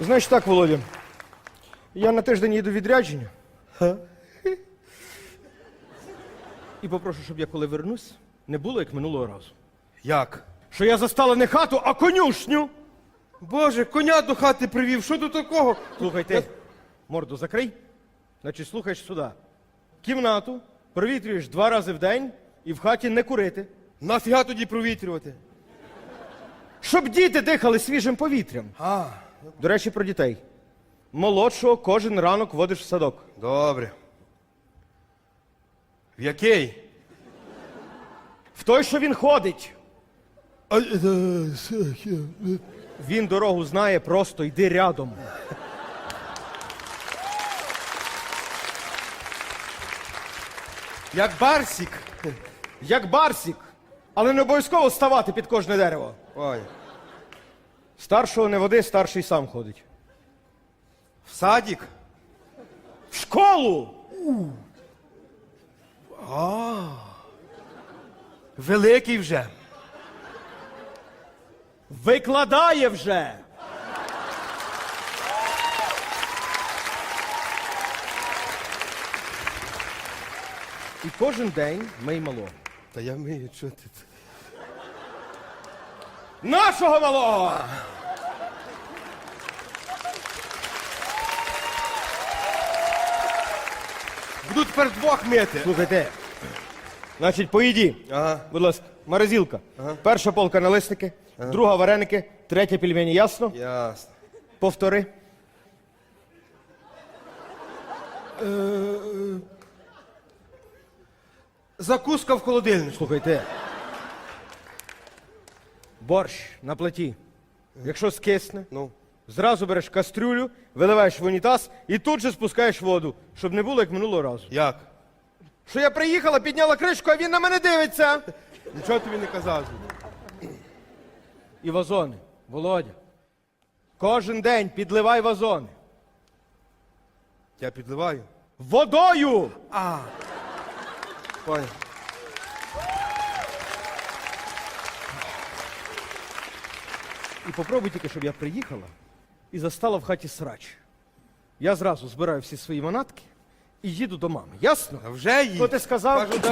Значить так, Володя. Я на тиждень їду відрядження. І попрошу, щоб я коли вернусь, не було як минулого разу. Як? Що я застала не хату, а конюшню. Боже, коня до хати привів. Що тут такого? Слухайте, морду закрий. Значить, слухаєш сюди. Кімнату провітрюєш два рази в день і в хаті не курити. Нафіга тоді провітрювати? Щоб діти дихали свіжим повітрям. А, До речі, про дітей. Молодшого кожен ранок водиш в садок. добре. В який? В той, що він ходить. А, е, е, Він дорогу знає, просто йди рядом. Як барсік. Як барсік, але не обов'язково ставати під кожне дерево. Ой. Старшого не води, старший сам ходить. В садік? В школу! Великий вже. Викладає вже. І кожен день мий малого. Та я вмію, що ти. Нашого малого! Буду тепер двох мити. Слухайте. Значить, поїді. Ага. Будь ласка, морозилка. Перша полка налисники, друга вареники, третя пельмені, ясно? Ясно. Повтори. Закуска в холодильнику. Слухайте. Борщ на плиті. Якщо скисне, Ну. Зразу береш кастрюлю, виливаєш в унітаз і тут же спускаєш воду, щоб не було як минулого разу. Як? Що я приїхала, підняла кришку, а він на мене дивиться. Нічого тобі не казав. І вазони. Володя. Кожен день підливай вазони. Я підливаю. Водою! А. Понял. І попробуй тільки, щоб я приїхала і застала в хаті срач. Я зразу збираю всі свої манатки і їду до мами. Ясно? А вже їй. Хто ти сказав? Кажу, давай.